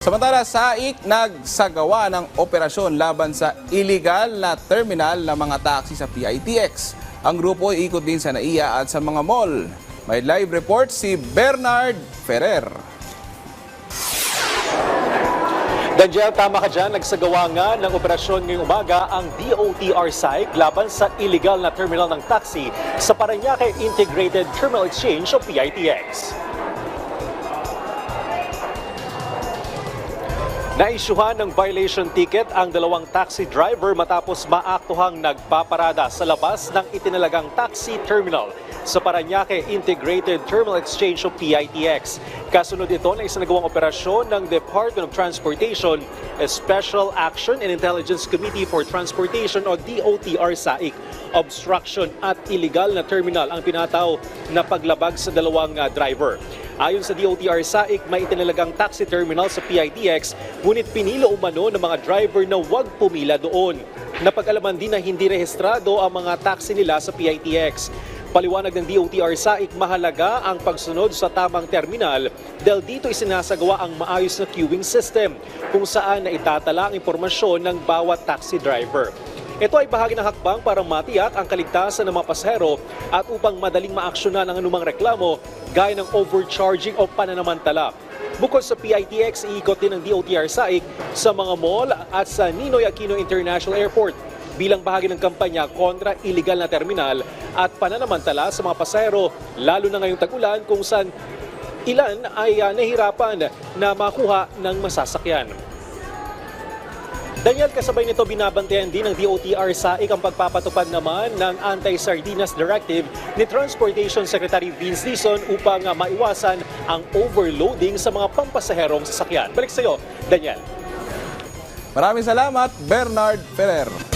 Samantala, SAIC nagsagawa ng operasyon laban sa illegal na terminal ng mga taxi sa PITX. Ang grupo ikot din sa NAIA at sa mga mall. May live report si Bernard Ferrer. Daniel, tama ka dyan. Nagsagawa nga ng operasyon ngayong umaga ang DOTR SAIC laban sa illegal na terminal ng taxi sa Paranaque Integrated Terminal Exchange o PITX. Naisyuhan ng violation ticket ang dalawang taxi driver matapos maaktuhang nagpaparada sa labas ng itinalagang taxi terminal sa Paranaque Integrated Terminal Exchange o PITX. Kasunod ito na isinagawang operasyon ng Department of Transportation, Special Action and Intelligence Committee for Transportation o DOTR SAIC. Obstruction at illegal na terminal ang pinataw na paglabag sa dalawang ah, driver. Ayon sa DOTR SAIC, may itinalagang taxi terminal sa PITX, ngunit pinilo umano ng mga driver na huwag pumila doon. Napag-alaman din na hindi rehistrado ang mga taxi nila sa PITX. Paliwanag ng DOTR SAIC, mahalaga ang pagsunod sa tamang terminal dahil dito isinasagawa ang maayos na queuing system kung saan na itatala ang impormasyon ng bawat taxi driver. Ito ay bahagi ng hakbang para matiyak ang kaligtasan ng mga pasahero at upang madaling maaksyonan ang anumang reklamo gaya ng overcharging o pananamantala. Bukod sa PITX, iikot din ng DOTR SAIC sa mga mall at sa Ninoy Aquino International Airport bilang bahagi ng kampanya kontra illegal na terminal at pananamantala sa mga pasahero lalo na ngayong tag-ulan kung saan ilan ay ah, nahirapan na makuha ng masasakyan. Daniel, kasabay nito binabantayan din ng DOTR SAIC ang pagpapatupad naman ng Anti-Sardinas Directive ni Transportation Secretary Vince Dizon upang ah, maiwasan ang overloading sa mga pampasaherong sasakyan. Balik sa iyo, Daniel. Maraming salamat, Bernard Ferrer.